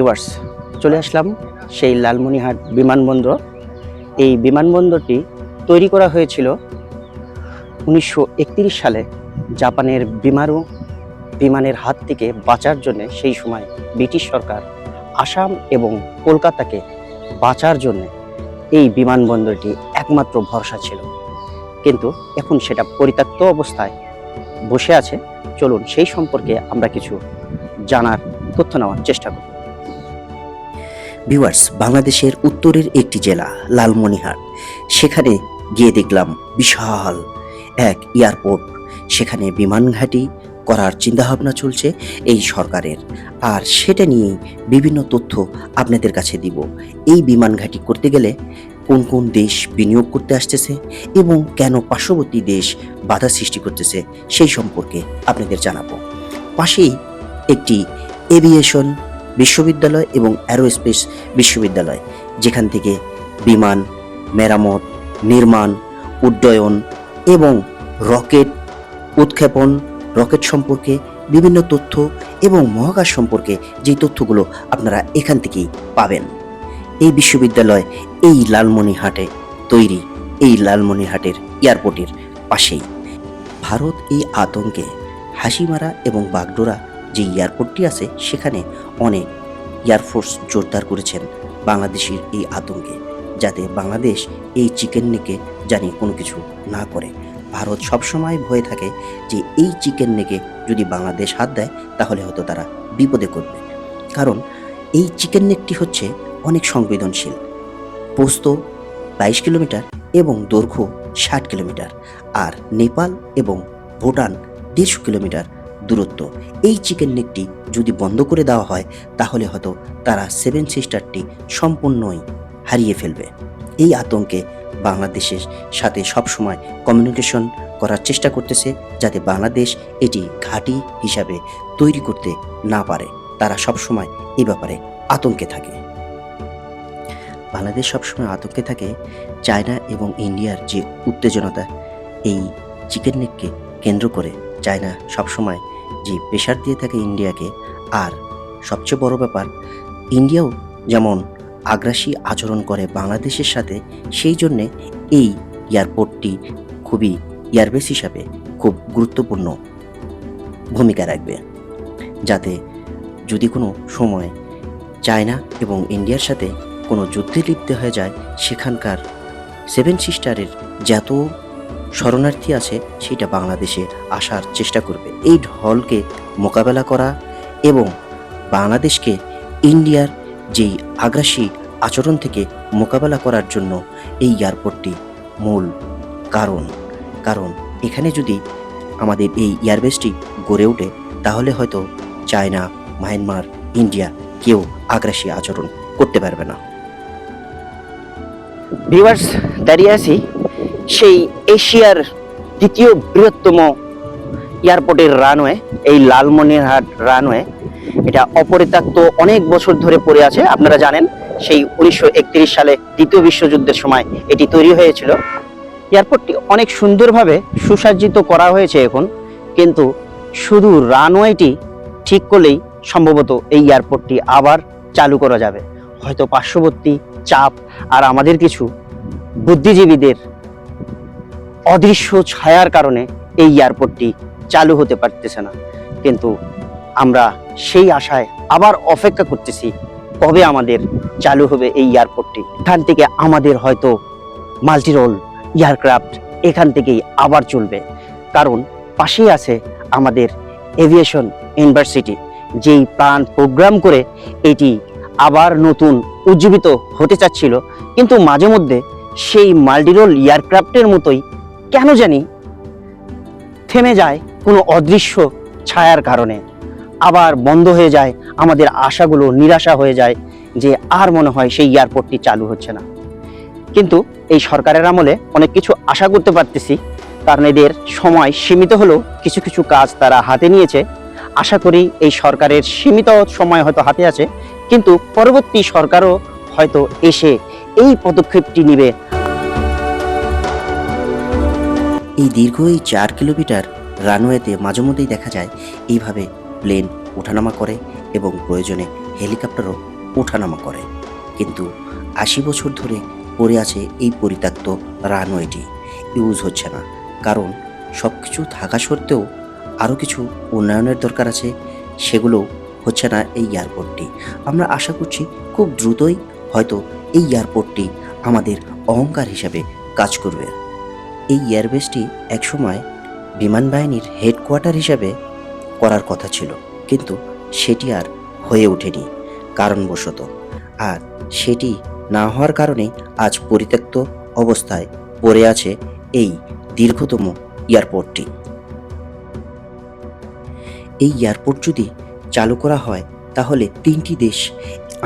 Viewers চলে আসলাম সেই লালমনিহাট বিমানবন্দর। এই বিমানবন্দরটি তৈরি করা হয়েছিল উনিশশো একত্রিশ সালে জাপানের বিমারু বিমানের হাত থেকে বাঁচার জন্য। সেই সময় ব্রিটিশ সরকার আসাম এবং কলকাতাকে বাঁচার জন্য এই বিমানবন্দরটি একমাত্র ভরসা ছিল। কিন্তু এখন সেটা পরিত্যক্ত অবস্থায় বসে আছে। চলুন সেই সম্পর্কে আমরা কিছু জানার তথ্য নেওয়ার চেষ্টা করব ভিউয়ার্স, বাংলাদেশের উত্তরের একটি জেলা, লালমনিরহাট। সেখানে গিয়ে দেখলাম বিশাল এক এয়ারপোর্ট। সেখানে বিমান ঘাঁটি করার চিন্তাভাবনা চলছে এই সরকারের। আর সেটা নিয়েই বিভিন্ন তথ্য আপনাদের কাছে দিব। এই বিমান ঘাঁটি করতে গেলে কোন কোন দেশ বিনিয়োগ করতে আসতেছে এবং কেন পার্শ্ববর্তী দেশ বাধা সৃষ্টি করতেছে সেই সম্পর্কে আপনাদের জানাব। পাশেই একটি এভিয়েশন বিশ্ববিদ্যালয় এবং অ্যারোস্পেস বিশ্ববিদ্যালয়, যেখান থেকে বিমান, মেরামত, নির্মাণ, উড্ডয়ন এবং রকেট উৎক্ষেপণ, রকেট সম্পর্কে বিভিন্ন তথ্য এবং মহাকাশ সম্পর্কে যেই তথ্যগুলো আপনারা এখান থেকেই পাবেন। এই বিশ্ববিদ্যালয় এই লালমনিরহাটে তৈরি, এই লালমনিরহাটের এয়ারপোর্টের পাশেই। ভারত এই আতঙ্কে হাসিমারা এবং বাগডোরা যে এয়ারপোর্টটি আছে, সেখানে অনেক এয়ারফোর্স জোরদার করেছেন বাংলাদেশের এই আতঙ্কে, যাতে বাংলাদেশ এই চিকেন নেকে জানি কোনো কিছু না করে। ভারত সবসময় ভয়ে থাকে যে এই চিকেন নেকে যদি বাংলাদেশ হাত দেয়, তাহলে হয়তো তারা বিপদে করবে কারণ এই চিকেন নেকটি হচ্ছে অনেক সংবেদনশীল। পোস্ত বাইশ কিলোমিটার এবং দৈর্ঘ্য ষাট কিলোমিটার, আর নেপাল এবং ভুটান দেড়শো কিলোমিটার দূরত্ব। এই চিকেন নেকটি যদি বন্ধ করে দেওয়া হয়, তাহলে হয়তো তারা সেভেন সিস্টারটি সম্পূর্ণই হারিয়ে ফেলবে। এই আতঙ্কে বাংলাদেশের সাথে সবসময় কমিউনিকেশন করার চেষ্টা করতেছে, যাতে বাংলাদেশ এটি ঘাঁটি হিসাবে তৈরি করতে না পারে। তারা সবসময় এ ব্যাপারে আতঙ্কে থাকে। বাংলাদেশ সবসময় আতঙ্কে থাকে চায়না এবং ইন্ডিয়ার যে উত্তেজনতা এই চিকেন নেককে কেন্দ্র করে চায়না সবসময় যে প্রেশার দিয়ে থাকে ইন্ডিয়াকে আর সবচেয়ে বড় ব্যাপার ইন্ডিয়াও যেমন আগ্রাসী আচরণ করে বাংলাদেশের সাথে, সেই জন্যে এই এয়ারপোর্টটি খুবই এয়ারবেস হিসাবে খুব গুরুত্বপূর্ণ ভূমিকা রাখবে। যাতে যদি কোনো সময় চায়না এবং ইন্ডিয়ার সাথে কোনো যুদ্ধে লিপ্ত হয়ে যায়, সেখানকার সেভেন সিস্টারের যত শরণার্থী আছে সেটা বাংলাদেশে আসার চেষ্টা করবে। এই ঢলকে মোকাবেলা করা এবং বাংলাদেশকে ইন্ডিয়ার যেই আগ্রাসী আচরণ থেকে মোকাবেলা করার জন্য এই এয়ারপোর্টটি মূল কারণ। কারণ এখানে যদি আমাদের এই এয়ারবেসটি গড়ে ওঠে, তাহলে হয়তো চায়না, মায়ানমার, ইন্ডিয়া কেউ আগ্রাসী আচরণ করতে পারবে না। ভিউয়ার্স, দাঁড়িয়ে আছি সেই এশিয়ার দ্বিতীয় বৃহত্তম এয়ারপোর্টের রানওয়ে, এই লালমনিরহাট রানওয়ে, এটা অপরিত্যক্ত অনেক বছর ধরে পড়ে আছে। আপনারা জানেন, সেই উনিশশো একত্রিশ সালে দ্বিতীয় বিশ্বযুদ্ধের সময় এটি তৈরি হয়েছিল। এয়ারপোর্টটি অনেক সুন্দরভাবে সুসজ্জিত করা হয়েছে এখন, কিন্তু শুধু রানওয়েটি ঠিক করলেই সম্ভবত এই এয়ারপোর্টটি আবার চালু করা যাবে। হয়তো পার্শ্ববর্তী চাপ আর আমাদের কিছু বুদ্ধিজীবীদের অদৃশ্য ছায়ার কারণে এই এয়ারপোর্টটি চালু হতে পারতেছে না। কিন্তু আমরা সেই আশায় আবার অপেক্ষা করতেছি, কবে আমাদের চালু হবে এই এয়ারপোর্টটি এখান থেকে আমাদের হয়তো মাল্টিরোল এয়ারক্রাফট এখান থেকেই আবার চলবে। কারণ পাশেই আছে আমাদের এভিয়েশন ইউনিভার্সিটি যেই প্রাণ প্রোগ্রাম করে এটি আবার নতুন উজ্জীবিত হতে চাচ্ছিল। কিন্তু মাঝে মধ্যে সেই মাল্টিরোল এয়ারক্রাফটের মতোই কেন জানি থেমে যায় কোনো অদৃশ্য ছায়ার কারণে। আবার বন্ধ হয়ে যায় আমাদের আশাগুলো, নিরাশা হয়ে যায় যে আর মনে হয় সেই এয়ারপোর্টটি চালু হচ্ছে না। কিন্তু এই সরকারের আমলে অনেক কিছু আশা করতে পারতেছি, কারণ এদের সময় সীমিত হলেও কিছু কিছু কাজ তারা হাতে নিয়েছে। আশা করি এই সরকারের সীমিত সময় হয়তো হাতে আছে, কিন্তু পরবর্তী সরকারও হয়তো এসে এই পদক্ষেপটি নিবে। এই দীর্ঘ এই চার কিলোমিটার রানওয়েতে মাঝে মধ্যেই দেখা যায় এইভাবে প্লেন ওঠানামা করে এবং প্রয়োজনে হেলিকপ্টারও ওঠানামা করে। কিন্তু আশি বছর ধরে পড়ে আছে এই পরিত্যক্ত রানওয়েটি। ইউজ হচ্ছে না। কারণ সব কিছু থাকা সত্ত্বেও আরও কিছু উন্নয়নের দরকার আছে। সেগুলো হচ্ছে না এই এয়ারপোর্টটি। আমরা আশা করছি খুব দ্রুতই হয়তো এই এয়ারপোর্টটি আমাদের অহংকার হিসাবে কাজ করবে। এই এয়ারবেসটি একসময় বিমান বাহিনীর হেডকোয়ার্টার হিসাবে করার কথা ছিল, কিন্তু সেটি আর হয়ে ওঠেনি কারণবশত। আর সেটি না হওয়ার কারণে আজ পরিত্যক্ত অবস্থায় পড়ে আছে এই দীর্ঘতম এয়ারপোর্টটি। এই এয়ারপোর্ট যদি চালু করা হয়, তাহলে তিনটি দেশ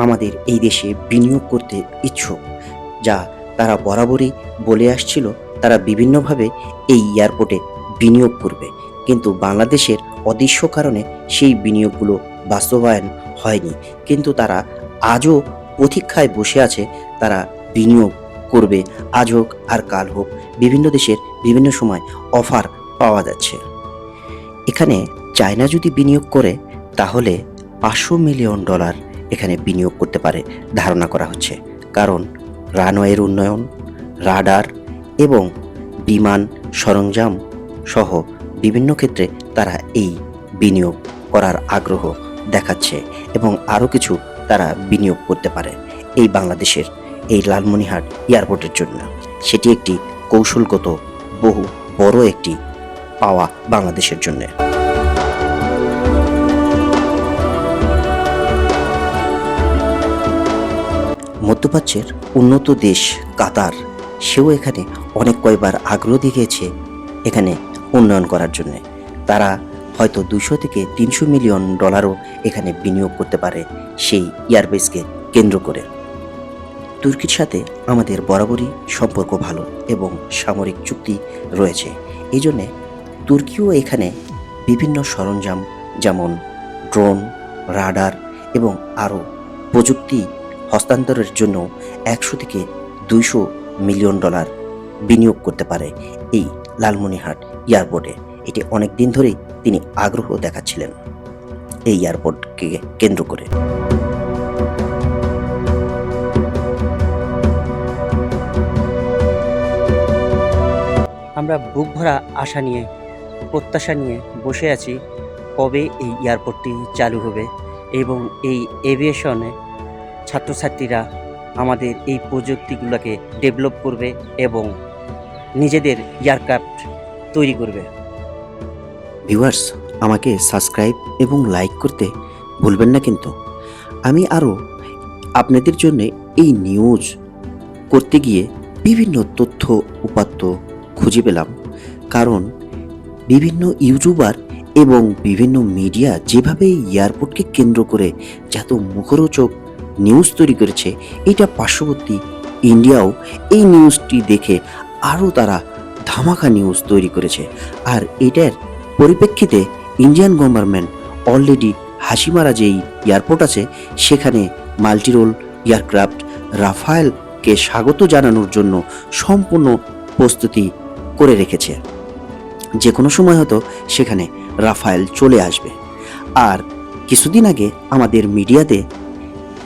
আমাদের এই দেশে বিনিয়োগ করতে ইচ্ছুক, যা তারা বরাবরই বলে আসছিল তারা বিভিন্নভাবে এই এয়ারপোর্টে বিনিয়োগ করবে। কিন্তু বাংলাদেশের অদৃশ্য কারণে সেই বিনিয়োগগুলো বাস্তবায়ন হয়নি। কিন্তু তারা আজও প্রতীক্ষায় বসে আছে, তারা বিনিয়োগ করবে। আজ হোক আর কাল হোক, বিভিন্ন দেশের বিভিন্ন সময় অফার পাওয়া যাচ্ছে। এখানে চায়না যদি বিনিয়োগ করে, তাহলে পাঁচশো মিলিয়ন ডলার এখানে বিনিয়োগ করতে পারে, ধারণা করা হচ্ছে। কারণ রানওয়ের উন্নয়ন, রাডার এবং বিমান, সরঞ্জাম সহ বিভিন্ন ক্ষেত্রে তারা এই বিনিয়োগ করার আগ্রহ দেখাচ্ছে এবং আরও কিছু তারা বিনিয়োগ করতে পারে এই বাংলাদেশের এই লালমনিহাট এয়ারপোর্টের জন্য। সেটি একটি কৌশলগত, বহু বড় একটি পাওয়া বাংলাদেশের জন্যে। মধ্যপ্রাচ্যের উন্নত দেশ কাতার সেও এখানে অনেক কয়বার আগ্রহ দেখিয়েছে এখানে উন্নয়ন করার জন্য। তারা হয়তো দুশো থেকে তিনশো মিলিয়ন ডলারও এখানে বিনিয়োগ করতে পারে সেই এয়ারবেসকে কেন্দ্র করে। তুর্কির সাথে আমাদের বরাবরই সম্পর্ক ভালো এবং সামরিক চুক্তি রয়েছে। এই জন্যে তুর্কিও এখানে বিভিন্ন সরঞ্জাম যেমন ড্রোন, রাডার এবং আরও প্রযুক্তি হস্তান্তরের জন্য একশো থেকে দুইশো মিলিয়ন ডলার বিনিয়োগ করতে পারে এই লালমনিহাট এয়ারপোর্টে। এটি অনেক দিন ধরেই তিনি আগ্রহ দেখাচ্ছিলেন এই এয়ারপোর্টকে কেন্দ্র করে। আমরা বুক ভরা আশা নিয়ে, প্রত্যাশা নিয়ে বসে আছি কবে এই এয়ারপোর্টটি চালু হবে এবং এই এভিয়েশনে ছাত্রছাত্রীরা আমাদের এই প্রযুক্তিগুলোকে ডেভেলপ করবে এবং নিজেদের এয়ারক্রাফট তৈরি করবে। ভিউয়ার্স আমাকে সাবস্ক্রাইব এবং লাইক করতে ভুলবেন না কিন্তু। আমি আরও আপনাদের জন্য এই নিউজ করতে গিয়ে বিভিন্ন তথ্য উপাত্ত খুঁজে পেলাম। কারণ বিভিন্ন ইউটিউবার এবং বিভিন্ন মিডিয়া যেভাবে এয়ারপোর্টকে কেন্দ্র করে যত মুখরোচক নিউজ তৈরি করেছে, এটা পার্শ্ববর্তী ইন্ডিয়াও এই নিউজটি দেখে আরও তারা ধামাকা নিউজ তৈরি করেছে। আর এটার পরিপ্রেক্ষিতে ইন্ডিয়ান গভর্নমেন্ট অলরেডি হাসিমারা যেই এয়ারপোর্ট আছে, সেখানে মাল্টিরোল এয়ারক্রাফট রাফায়েলকে স্বাগত জানানোর জন্য সম্পূর্ণ প্রস্তুতি করে রেখেছে। যে কোনো সময় হয়তো সেখানে রাফায়েল চলে আসবে। আর কিছুদিন আগে আমাদের মিডিয়াতে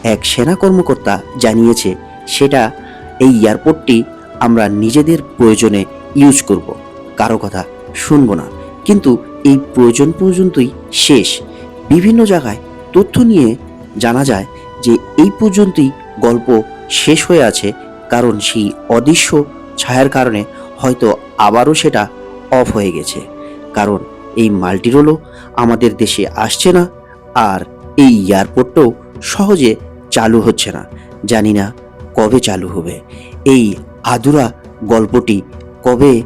এক সেনা কর্মকর্তা জানিয়েছে, সেটা এই এয়ারপোর্টটি আমরা নিজেদের প্রয়োজনে ইউজ করব। কারও কথা শুনব না। কিন্তু এই প্রয়োজন পর্যন্তই শেষ। বিভিন্ন জায়গায় তথ্য নিয়ে জানা যায় যে এই পর্যন্তই গল্প শেষ হয়ে আছে, কারণ সেই অদৃশ্য ছায়ার কারণে হয়তো আবারও সেটা অফ হয়ে গেছে। কারণ এই মাল্টিরোলও আমাদের দেশে আসছে না, আর এই এয়ারপোর্টটাও সহজে চালু হচ্ছে না। জানি না কবে চালু হবে। এই আধুরা গল্পটি কবে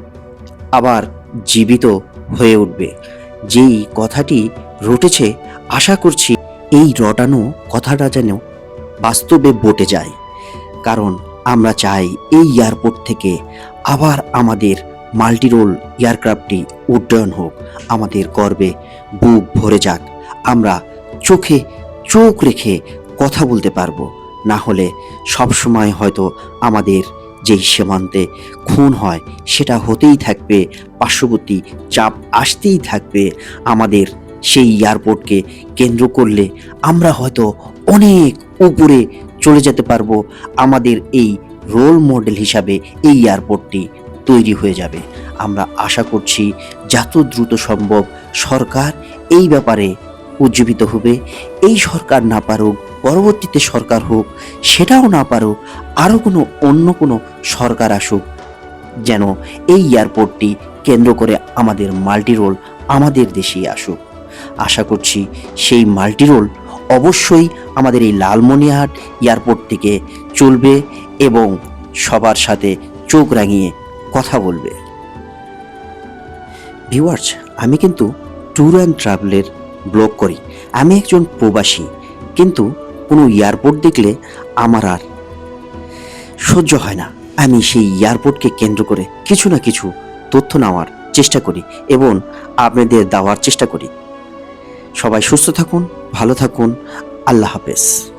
আবার জীবিত হয়ে উঠবে? যেই কথাটি রটেছে, আশা করছি এই রটানো কথাটা যেন বাস্তবে বটে যায়। কারণ আমরা চাই এই এয়ারপোর্ট থেকে আবার আমাদের মাল্টিরোল এয়ারক্রাফটটি উড্ডয়ন হোক। আমাদের গর্বে বুক ভরে যাক। আমরা চোখে চোখ রেখে কথা বলতে পারব, না হলে সবসময় হয়তো আমাদের যেই সীমান্তে খুন হয় সেটা হতেই থাকবে, পার্শ্ববর্তী চাপ আসতেই থাকবে, আমাদের সেই এয়ারপোর্টকে কেন্দ্র করলে আমরা হয়তো অনেক উপরে চলে যেতে পারব, আমাদের এই রোল মডেল হিসাবে এই এয়ারপোর্টটি তৈরি হয়ে যাবে। আমরা আশা করছি যত দ্রুত সম্ভব সরকার এই ব্যাপারে উজ্জীবিত হবে এই সরকার না পারুক, পরবর্তীতে সরকার হোক, সেটাও না পারুক, আরও কোনো, অন্য কোনো সরকার আসুক। যেন এই এয়ারপোর্টটি কেন্দ্র করে আমাদের মাল্টি রোল আমাদের দেশেই আসুক। আশা করছি সেই মাল্টি রোল অবশ্যই আমাদের এই লালমনিরহাট এয়ারপোর্ট থেকে চলবে এবং সবার সাথে চোখ রাঙিয়ে কথা বলবে। ভিউয়ার্স, আমি কিন্তু ট্যুর অ্যান্ড ট্রাভেলের ব্লগ করি। আমি একজন প্রবাসী, কিন্তু কোনো এয়ারপোর্ট দেখলে আমার আর সহ্য হয় না। আমি সেই এয়ারপোর্টকে কেন্দ্র করে কিছু না কিছু তথ্য নেওয়ার চেষ্টা করি এবং আপনাদের দেওয়ার চেষ্টা করি। সবাই সুস্থ থাকুন, ভালো থাকুন। আল্লাহ হাফেজ।